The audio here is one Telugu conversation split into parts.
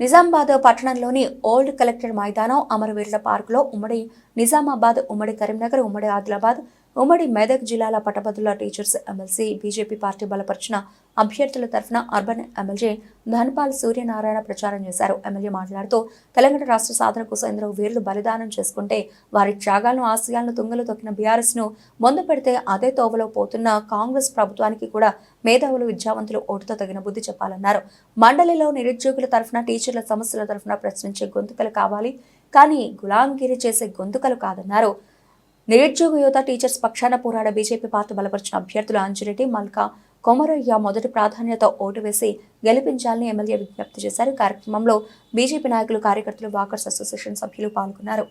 నిజామాబాద్ పట్టణంలోని ఓల్డ్ కలెక్టర్ మైదానం అమరవీరుల పార్కులో ఉమ్మడి నిజామాబాద్ ఉమ్మడి కరీంనగర్ ఉమ్మడి ఆదిలాబాద్ ఉమ్మడి మెదక్ జిల్లాల పట్టభద్రుల టీచర్స్ ఎమ్మెల్సీ బీజేపీ పార్టీ బలపరిచిన అభ్యర్థుల తరఫున అర్బన్ ఎమ్మెల్యే ధన్పాల్ సూర్యనారాయణ ప్రచారం చేశారు. ఎమ్మెల్యే మాట్లాడుతూ తెలంగాణ రాష్ట్ర సాధన కోసం ఎందరో వీరులు బలిదానం చేసుకుంటే వారి త్యాగాలను ఆశయాలను తుంగలు తొక్కిన బీఆర్ఎస్ను ముందు పెడితే అదే తోవలో పోతున్న కాంగ్రెస్ ప్రభుత్వానికి కూడా మేధావులు విద్యావంతులు ఓటుతో తగిన బుద్ధి చెప్పాలన్నారు. మండలిలో నిరుద్యోగుల తరఫున టీచర్ల సమస్యల తరఫున ప్రశ్నించే గొంతుకలు కావాలి. కానీ గులాంగిరి చేసే గొంతుకలు కాదన్నారు. నిరుద్యోగ యువత టీచర్స్ పక్షాన పోరాడ బీజేపీ పార్టీ బలపరిచిన అభ్యర్థులు అంజిరెడ్డి మల్కా కొమరయ్య మొదటి ప్రాధాన్యత ఓటు వేసి గెలిపించాలని ఎమ్మెల్యే విజ్ఞప్తి చేశారు. కార్యక్రమంలో బీజేపీ నాయకులు కార్యకర్తలు వాకర్స్ అసోసియేషన్ సభ్యులు పాల్గొన్నారు.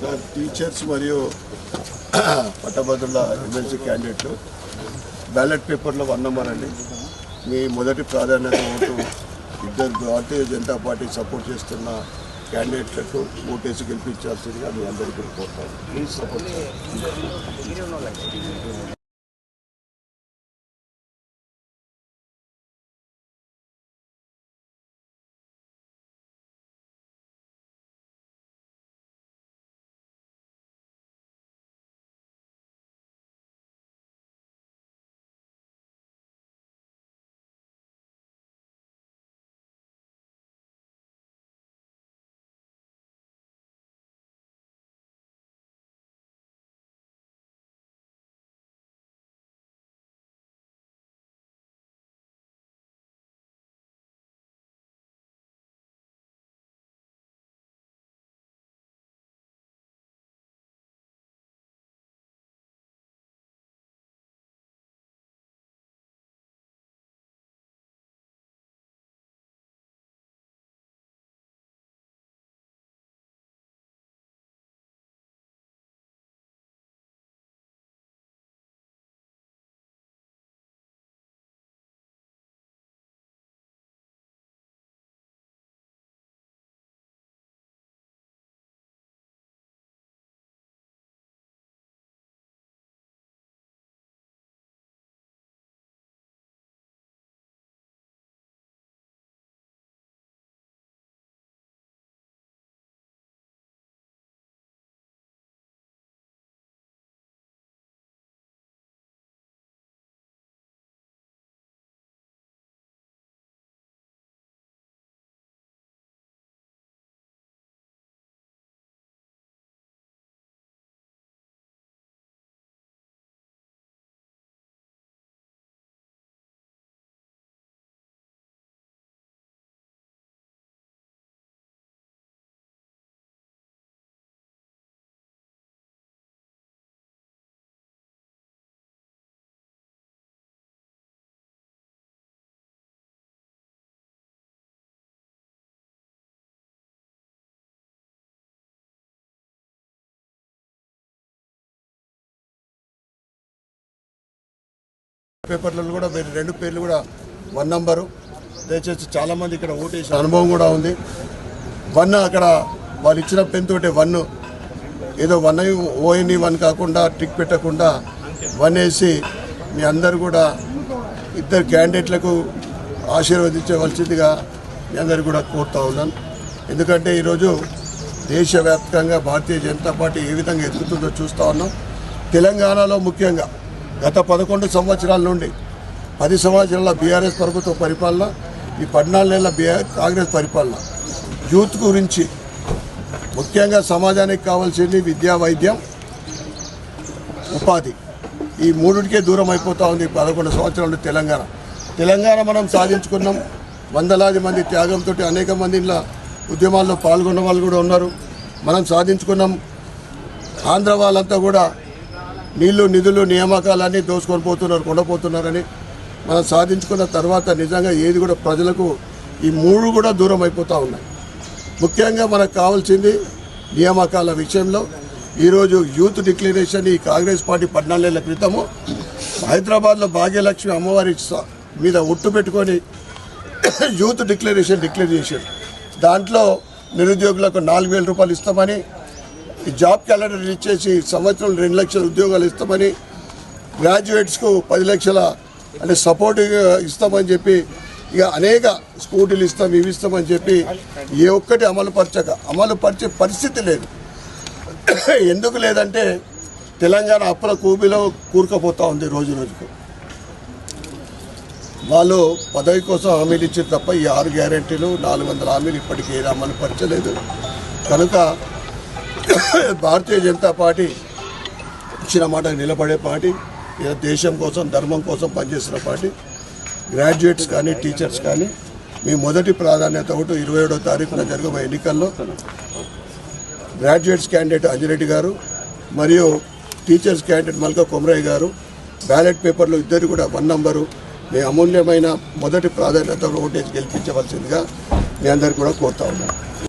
సార్ టీచర్స్ మరియు పట్టభద్రుల ఎమ్మెల్సీ క్యాండిడేట్లు. బ్యాలెట్ పేపర్లో వన్ నెంబర్ అండి. మీ మొదటి ప్రాధాన్యత ఓటు ఇద్దరు భారతీయ జనతా పార్టీ సపోర్ట్ చేస్తున్న క్యాండిడేట్లకు ఓటేసి గెలిపించాల్సిందిగా మీ అందరికీ కోరుతాను. ప్లీజ్ సపోర్ట్ పేపర్లలో కూడా మీరు రెండు పేర్లు కూడా వన్ నంబరు. దయచేసి చాలామంది ఇక్కడ ఓటేసిన అనుభవం కూడా ఉంది. వన్ అక్కడ వాళ్ళు ఇచ్చిన పెన్ తోటే వన్. ఏదో one O N E one కాకుండా టిక్ పెట్టకుండా వన్ వేసి మీ అందరు కూడా ఇద్దరు క్యాండిడేట్లకు ఆశీర్వదించవలసిందిగా మీ అందరు కూడా కోరుతా ఉన్నాను. ఎందుకంటే ఈరోజు దేశవ్యాప్తంగా భారతీయ జనతా పార్టీ ఏ విధంగా ఎదుగుతుందో చూస్తూ ఉన్నాం. తెలంగాణలో ముఖ్యంగా గత పదకొండు సంవత్సరాల నుండి పది సంవత్సరాల బీఆర్ఎస్ ప్రభుత్వ పరిపాలన ఈ పద్నాలుగు నెలల బీఆర్ కాంగ్రెస్ పరిపాలన. యూత్ గురించి ముఖ్యంగా సమాజానికి కావాల్సింది విద్యా వైద్యం ఉపాధి. ఈ మూడింటికే దూరం అయిపోతూ ఉంది పదకొండు సంవత్సరాల నుండి తెలంగాణ. తెలంగాణ మనం సాధించుకున్నాం. వందలాది మంది త్యాగంతో అనేక మంది ఇలా ఉద్యమాల్లో పాల్గొన్న వాళ్ళు కూడా ఉన్నారు. మనం సాధించుకున్నాం. ఆంధ్ర వాళ్ళంతా కూడా నీళ్ళు నిధులు నియామకాలన్నీ దోసుకొని పోతున్నారు కొండపోతున్నారని మనం సాధించుకున్న తర్వాత నిజంగా ఏది కూడా ప్రజలకు ఈ మూడు కూడా దూరం అయిపోతూ ఉన్నాయి. ముఖ్యంగా మనకు కావాల్సింది నియామకాల విషయంలో ఈరోజు యూత్ డిక్లరేషన్ ఈ కాంగ్రెస్ పార్టీ పద్నాలుగేళ్ళ క్రితము హైదరాబాద్లో భాగ్యలక్ష్మి అమ్మవారి మీద ఒట్టు పెట్టుకొని యూత్ డిక్లరేషన్ డిక్లేర్ చేశారు దాంట్లో నిరుద్యోగులకు నాలుగు వేల రూపాయలు ఇస్తామని ఈ జాబ్ క్యాలెండర్ ఇచ్చేసి సంవత్సరం రెండు లక్షల ఉద్యోగాలు ఇస్తామని గ్రాడ్యుయేట్స్కు పది లక్షల అంటే సపోర్ట్ ఇస్తామని చెప్పి ఇక అనేక స్కూటీలు ఇస్తాం ఇవి ఇస్తామని చెప్పి ఏ ఒక్కటి అమలు పరచక అమలు పరిచే పరిస్థితి లేదు. ఎందుకు లేదంటే తెలంగాణ అప్పుల కూబిలో కూరుకుపోతూ ఉంది రోజు రోజుకు. వాళ్ళు పదవి కోసం హామీలు ఇచ్చారు తప్ప ఈ ఆరు గ్యారెంటీలు నాలుగు వందల హామీలు ఇప్పటికీ ఏది అమలు పరచలేదు. కనుక భారతీయ జనతా పార్టీ ఇచ్చిన మాట నిలబడే పార్టీ ఇలా దేశం కోసం ధర్మం కోసం పనిచేసిన పార్టీ. గ్రాడ్యుయేట్స్ కానీ టీచర్స్ కానీ మీ మొదటి ప్రాధాన్యత ఒకటి ఇరవై ఏడో తారీఖున జరగబోయే ఎన్నికల్లో గ్రాడ్యుయేట్స్ క్యాండిడేట్ అంజిరెడ్డి గారు మరియు టీచర్స్ క్యాండిడేట్ మల్కా కొమరయ్య గారు బ్యాలెట్ పేపర్లు ఇద్దరు కూడా వన్ నంబరు మీ అమూల్యమైన మొదటి ప్రాధాన్యత ఓటేజ్ గెలిపించవలసిందిగా మీ అందరికీ కూడా కోరుతా ఉన్నాను.